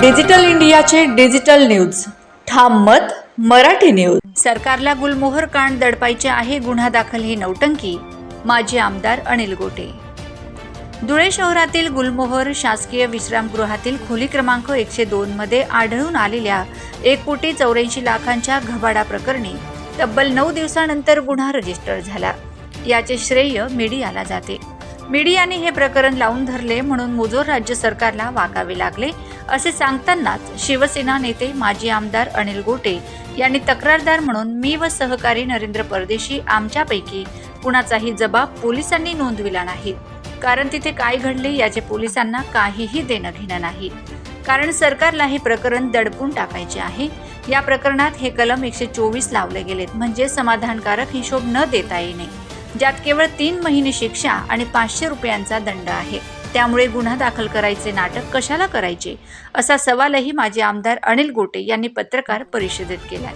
Digital इंडियाचे digital news. ठाम मत मराठी न्यूज. सरकारला गुलमोहर कांड दडपायचे आहे गुन्हा दाखल ही नौटंकी माजी आमदार अनिल गोटे. धुळे शहरातील गुलमोहर शासकीय विश्रामगृहातील खोली क्रमांक एकशे दोन मध्ये आढळून आलेल्या एक कोटी चौऱ्याऐंशी लाखांच्या घबाडा प्रकरणी तब्बल नऊ दिवसानंतर गुन्हा रजिस्टर झाला. याचे श्रेय मीडियाला जाते. मीडियाने हे प्रकरण लावून धरले म्हणून मुजोर राज्य सरकारला वाकावे लागले असे सांगतानाच शिवसेना नेते माजी आमदार अनिल गोटे यांनी तक्रारदार म्हणून मी व सहकारी नरेंद्र परदेशी आमच्यापैकी कुणाचाही जबाब पोलिसांनी नोंदविला नाही. कारण तिथे काय घडले याचे पोलिसांना काहीही देणं घेणं नाही. कारण सरकारला हे प्रकरण दडपून टाकायचे आहे. या प्रकरणात हे कलम एकशे चोवीस लावले गेलेत. म्हणजे समाधानकारक हिशोब न देता येणे. ज्यात केवळ तीन महिने शिक्षा आणि पाचशे रुपयांचा दंड आहे. त्यामुळे गुन्हा दाखल करायचे नाटक कशाला करायचे? असा सवालही माजी आमदार अनिल गोटे यांनी पत्रकार परिषदेत केला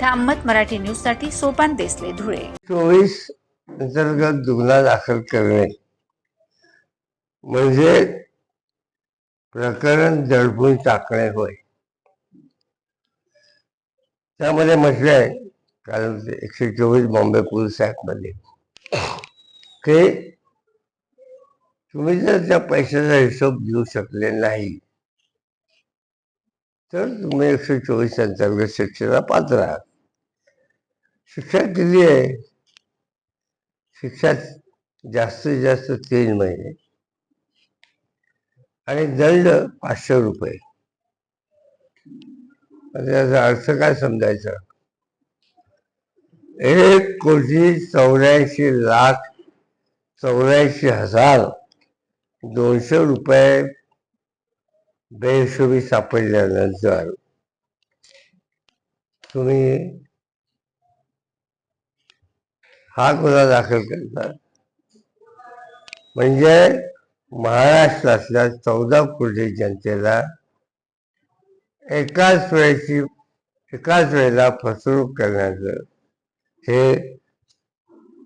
थांबत मराठी न्यूजसाठी सोपान देसले धुळे. चोवीस अंतर्गत गुन्हा दाखल करणे. म्हणजे प्रकरण दडपून टाकणे होय. त्यामध्ये म्हटलंय कारण एकशे चोवीस बॉम्बे पोलीस ऍक्टमध्ये की तुम्ही जर त्या पैशाचा हिशोब देऊ शकले नाही तर तुम्ही एकशे चोवीस अंतर्गत शिक्षेला पात्र आहात. शिक्षा किती आहे? शिक्षा जास्तीत जास्त तीन महिने आणि दंड पाचशे रुपये. त्याचा याचा अर्थ काय समजायचा? एक कोटी चौऱ्याऐंशी लाख चौऱ्याऐंशी हजार दोनशे रुपये बेहिशोबी सापडल्यानंतर तुम्ही हा गुन्हा दाखल करता. म्हणजे महाराष्ट्रातल्या चौदा कोटी जनतेला एकाच वेळेची एकाच वेळेला फसवणूक करण्याचं हे